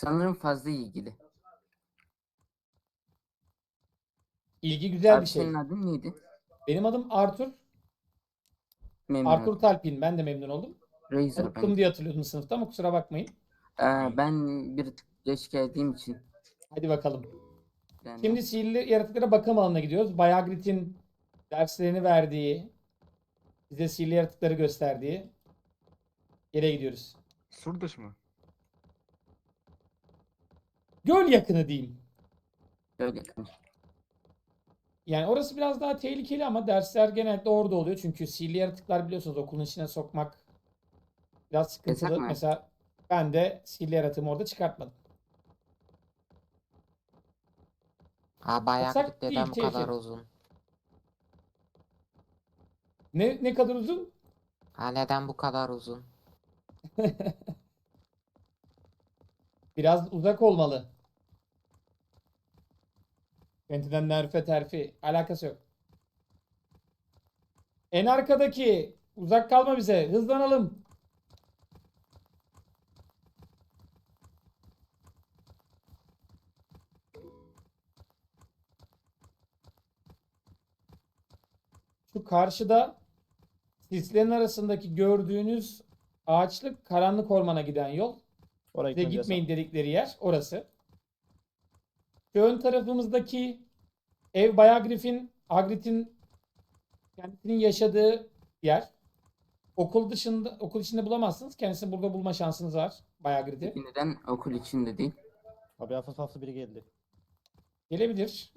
Sanırım fazla ilgili. İlgi güzel Abi bir şey. senin adın neydi? Benim adım Arthur. Memnun Arthur oldum. Talpin. Ben de memnun oldum. Razor Unuttum ben. diye hatırlıyordum sınıfta ama kusura bakmayın. Ee, ben bir tık geç geldiğim için. Hadi bakalım. Yani Şimdi sihirli yaratıklara bakım alanına gidiyoruz. Bayagrit'in derslerini verdiği, bize sihirli yaratıkları gösterdiği yere gidiyoruz. Surduş mu? Göl yakını diyeyim. böyle yakın. Yani orası biraz daha tehlikeli ama dersler genellikle orada oluyor. Çünkü sihirli yaratıklar biliyorsunuz okulun içine sokmak biraz sıkıntılı. Yasak mı? Mesela ben de sihirli yaratığımı orada çıkartmadım. Ha bayağı Yasak değil, bu kadar tehlikeli. uzun? Ne ne kadar uzun? Ha neden bu kadar uzun? Biraz uzak olmalı. Quentin'den nerfe terfi. Alakası yok. En arkadaki. Uzak kalma bize. Hızlanalım. Şu karşıda sislerin arasındaki gördüğünüz ağaçlık karanlık ormana giden yol. Oraya Size gitmeyin dedikleri yer orası. Şu ön tarafımızdaki ev bayağı Griffin, Hagrid'in kendisinin yaşadığı yer. Okul dışında, okul içinde bulamazsınız. Kendisini burada bulma şansınız var. Bayağı. Peki neden okul içinde değil? Abi hafif hafif biri geldi. Gelebilir.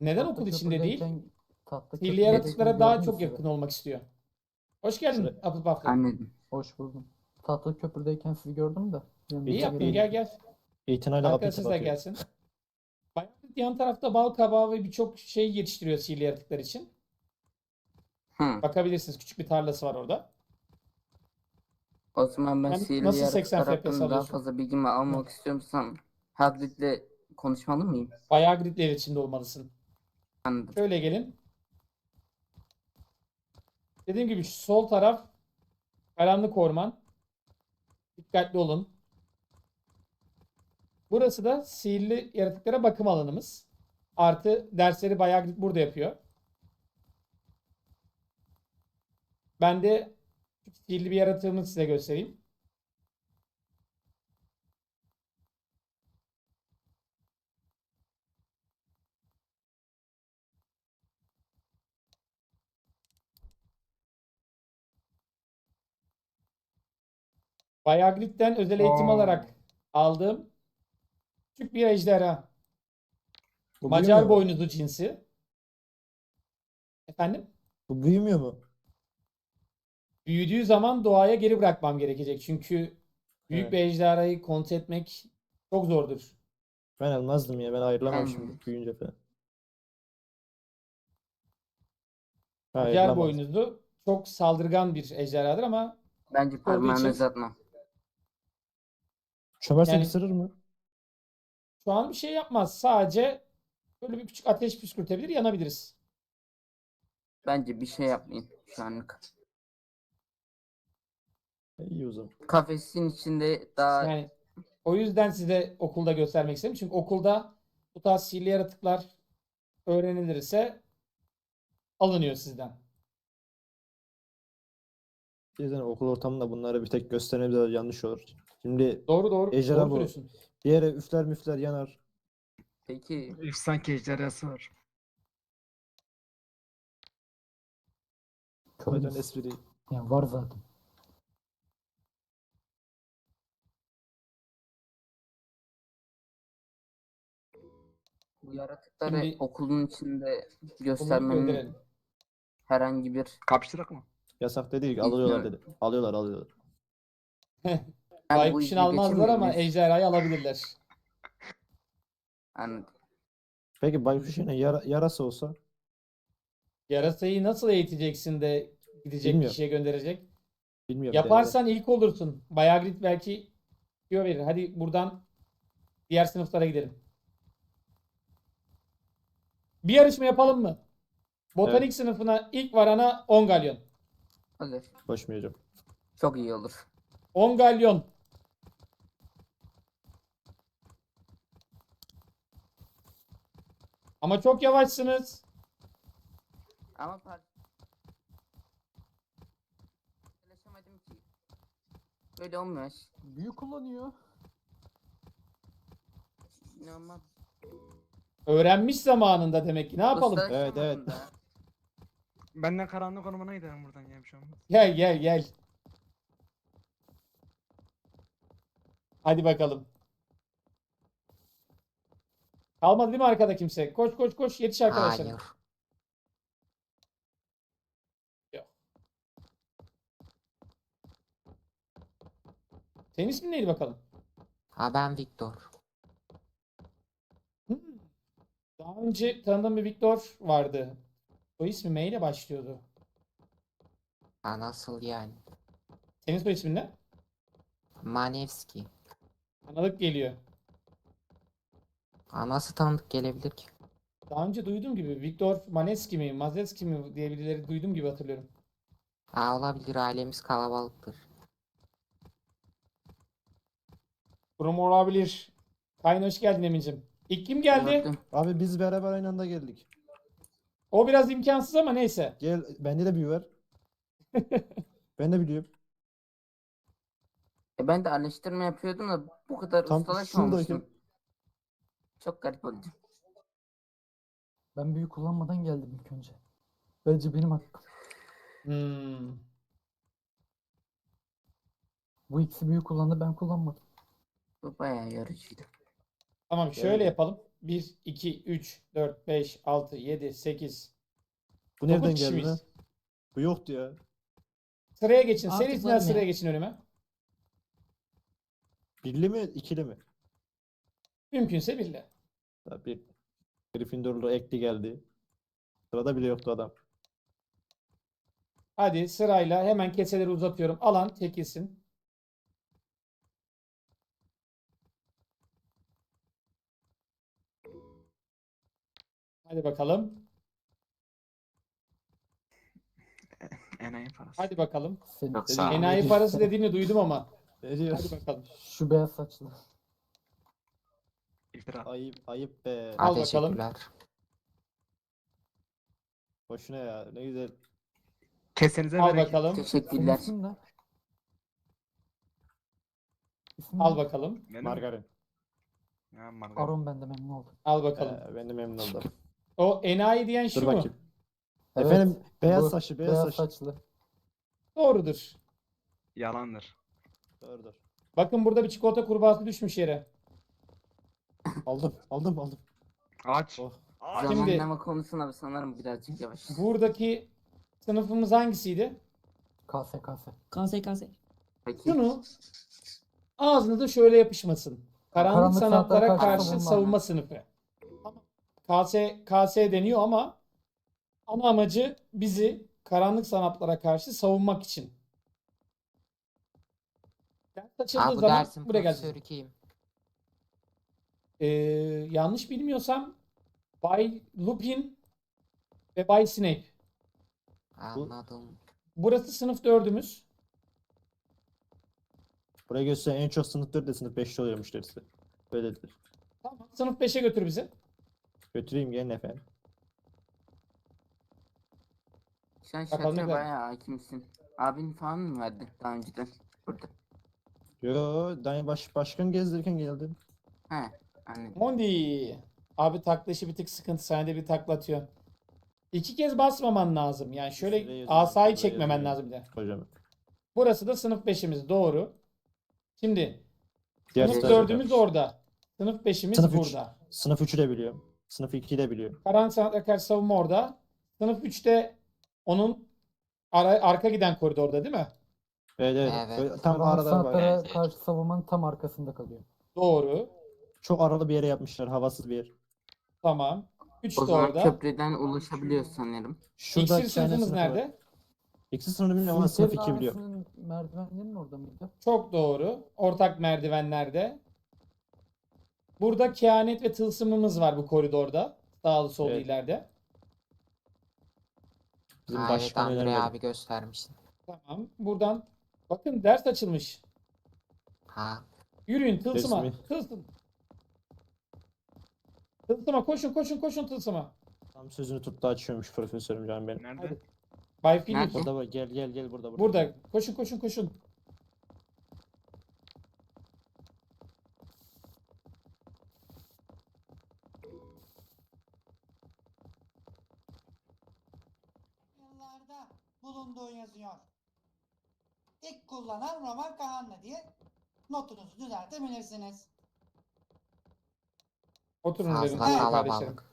Neden Tatlı okul içinde değil? köprüdeyken- tatlı Sihirli köprüdeyken yaratıklara daha mü çok sizi? yakın olmak istiyor. Hoş geldin Şuraya- Hufflepuff'le. Anladım. Hoş buldum. Tatlı köprüdeyken sizi gördüm de. yanınıza İyi yaptın geleyim. gel gel. İtinayla kapıyı Arkadaşınız da kapatıyor. gelsin. Yan tarafta bal kabağı ve birçok şey yetiştiriyor sihirli yaratıklar için. Hı. Bakabilirsiniz. Küçük bir tarlası var orada. O zaman ben Hem sihirli nasıl 80 yaratıklar FPS hakkında daha fazla bilgimi almak istiyorsam Hagrid'le konuşmalı mıyım? Bayağı gridle iletişimde olmalısın. Anladım. Şöyle gelin. Dediğim gibi sol taraf karanlık orman. Dikkatli olun. Burası da sihirli yaratıklara bakım alanımız. Artı dersleri bayağı burada yapıyor. Ben de sihirli bir yaratığımı size göstereyim. Bayağı Grid'den özel eğitim Aa. alarak aldığım küçük bir ejderha. Bu Macar büyümüyor mu? boynuzlu cinsi. Efendim? Bu büyümüyor mu? Büyüdüğü zaman doğaya geri bırakmam gerekecek. Çünkü büyük Evet. bir ejderhayı kontrol etmek çok zordur. Ben almazdım ya. Ben ayrılamam Ben- şimdi büyüyünce falan. Ha, Macar ayrılamaz. boynuzlu çok saldırgan bir ejderhadır ama Bence parmağını için- uzatma. Çömersek Yani- ısırır mı? Şu an bir şey yapmaz. Sadece böyle bir küçük ateş püskürtebilir, yanabiliriz. Bence bir şey yapmayın şu anlık. İyi o zaman. Kafesin içinde daha Yani o yüzden size okulda göstermek istedim. Çünkü okulda bu tarz sihirli yaratıklar öğrenilirse alınıyor sizden. Bizden okul ortamında bunları bir tek göstermemiz yanlış olur. Şimdi Doğru doğru. Ejderha doğru bu. söylüyorsun. Bir yere üfler müfler yanar. peki Sanki ejderhası var. Hocam Kırmızı. espri. Yani var zaten. bu yaratıkları Şimdi- okulun içinde Bunu göstermenin gönderelim. herhangi bir Kapıştırak mı? Yasak dedi ki alıyorlar dedi. Alıyorlar alıyorlar. Baykuş'un işi almazlar ama ejderhayı alabilirler. Anladım. Peki baykuş yine yara- yarası olsa Yarasayı nasıl eğiteceksin de gidecek Bilmiyorum. kişiye gönderecek? bilmiyorum. Yaparsan ilk olursun. Bayağı grit belki diyor verir. Hadi buradan diğer sınıflara gidelim. Bir yarışma yapalım mı? Botanik sınıfına ilk varana 10 galyon. Olur. Koşmayacağım. Çok iyi olur. 10 galyon. Ama çok yavaşsınız. Ama par... Ki. Böyle olmuyor. Büyü kullanıyor. İnanılmaz. Öğrenmiş zamanında demek ki. Ne yapalım? Ustalaşamadım Evet, evet. da. Ben de karanlık ormana giderim buradan ya bir şey olmaz. Gel gel gel. Hadi bakalım. Kalmadı değil mi arkada kimse? Koş koş koş yetiş arkadaşlarım. Hayır. Senin ismin neydi bakalım? Ha ben Victor. Hmm. Daha önce tanıdığım bir Viktor vardı. O ismi M ile başlıyordu. Ha nasıl yani? Senin soy ismin ne? Manevski. Tanıdık geliyor. Ha nasıl tanıdık gelebilir ki? Daha önce duyduğum gibi Viktor Maneski mi, Mazeski mi diye birileri duyduğum gibi hatırlıyorum. Ha olabilir ailemiz kalabalıktır. Durum olabilir. Kayın hoş geldin Emin'cim. İlk kim geldi? Gördüm. Abi biz beraber aynı anda geldik. O biraz imkansız ama neyse. Gel bende de büyü var. ben de biliyorum. E ben de araştırma yapıyordum da bu kadar Tam ustalaşmamıştım. şuradayken. Çok garip oldu. Ben büyü kullanmadan geldim ilk önce. Bence benim hakkım. Hmm. Bu ikisi büyü kullandı ben kullanmadım. Bu bayağı yorucuydu. Tamam şöyle yapalım. 1, 2, 3, 4, 5, 6, 7, 8, Bu 9 nereden geldi lan? Bu yoktu ya. Sıraya geçin. Artık Serisinden var sıraya geçin önüme. Birli mi ikili mi? Mümkünse birle. Tabii bir Gryffindorlu ekli geldi. Sırada bile yoktu adam. Hadi sırayla hemen keseleri uzatıyorum. Alan çekilsin. Hadi bakalım. Enayi parası. Hadi bakalım. Senin- sağ ol. Enayi parası dediğini duydum ama. Hadi bakalım. Şu beyaz saçlı. İftira. Ayıp ayıp be. Al bakalım. teşekkürler. Boşuna ya. Ne güzel. Kesenize Al bereket. bakalım. Teşekkürler. ne? Al ne? bakalım. Benim- Margarin. Ya margarin. Aron ben de memnun oldum. Al bakalım. Ee, ben de memnun oldum. O enayi diyen Dur şu mu? bakayım. Evet, Efendim beyaz bu saçlı beyaz, Beyaz saçlı. saçlı. Doğrudur. Yalandır. Doğrudur. Bakın burada bir çikolata kurbağası düşmüş yere. Aldım aldım aldım. Ağaç. Oh. Ağaç. Şimdi- Zamanlama konusunda sanırım birazcık yavaş. Buradaki sınıfımız hangisiydi? Kase kase. Peki. Şunu ağzınıza şöyle yapışmasın. Karanlık, Karanlık sanatlara sanatlara karşı karşı savunma, savunma. sınıfı. Tamam. KS, KS deniyor ama ana amacı bizi karanlık sanatlara karşı savunmak için. Ders açıldığı Ha bu zaman dersin buraya profesörü kim? Ee, yanlış bilmiyorsam Bay Lupin ve Bay Snape. Anladım. Burası sınıf dördümüz. Buraya gösteren en çok sınıf 4 de sınıf 5'te oluyormuş dersi. Öyledir. Tamam. Sınıf 5'e götür bizi. Götüreyim gelin efendim. Sen Bakalım ne kadar- bayağı hakimsin. Abin falan mı verdi daha önceden? Burada. Yo, daha baş, başkan gezdirirken geldim. He. Anladım. Mondi. Abi taklaşı bir tık sıkıntı. Senede bir taklatıyor. İki kez basmaman lazım. Yani şöyle asayı çekmemen lazım bir de. Hocam. Burası da sınıf 5'imiz. Doğru. Şimdi Diğer sınıf stajyer 4'ümüz kardeş. orada. Sınıf 5'imiz Sınıf üç. burada. Sınıf 3'ü de biliyorum. Sınıf 2'yi de biliyorum. Karanlık sanatlara karşı savunma orada. Sınıf 3'te onun ara, arka giden koridorda değil mi? Evet evet. Evet. Böyle tam arada var. karşı savunmanın tam arkasında kalıyor. Doğru. Çok aralı bir yere yapmışlar. Havasız bir yer. Tamam. 3 O zaman orada. köprüden ulaşabiliyoruz sanırım. Şurada İksir bir tane sınıfımız sınıf var. nerede? İkisi sınıfını bilmiyorum ama sınıf Silke'nin 2 biliyorum. ailesinin merdivenlerinin orada mıydı? Çok doğru. Ortak merdivenlerde. Burada kehanet ve tılsımımız var bu koridorda. Sağlı sollu Evet. ileride. Bizim Ha, evet başkan Andre önermedi. abi göstermiştin. Tamam. Buradan bakın ders açılmış. Ha Yürüyün tılsıma. Resmi. Tılsım. Tılsıma koşun koşun koşun tılsıma. Tam sözünü tuttu açıyormuş profesörüm canım benim. Nerede? Bay Phoenix. Nerede? Burada bak gel gel gel burada burada. Burada. Koşun koşun koşun. yıllarda bulunduğu yazıyor. İlk kullanan Roman Kahan'la diye notunuzu düzeltebilirsiniz. Oturun Fazla derin kardeşlerim. kalabalık.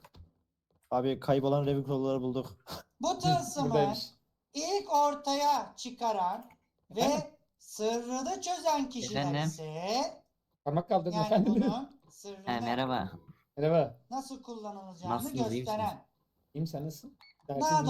Abi kaybolan Ravenclaw'ları bulduk. Bu tılsımı Buradaymış. ilk ortaya çıkaran ve sırrını çözen kişiler Efendim? ise Parmak kaldırın yani efendim. bunun sırrını Ha, merhaba. Merhaba. nasıl kullanılacağını Nasılsınız, iyi misiniz? gösteren İyiyim sen nasılsın? daha Dersin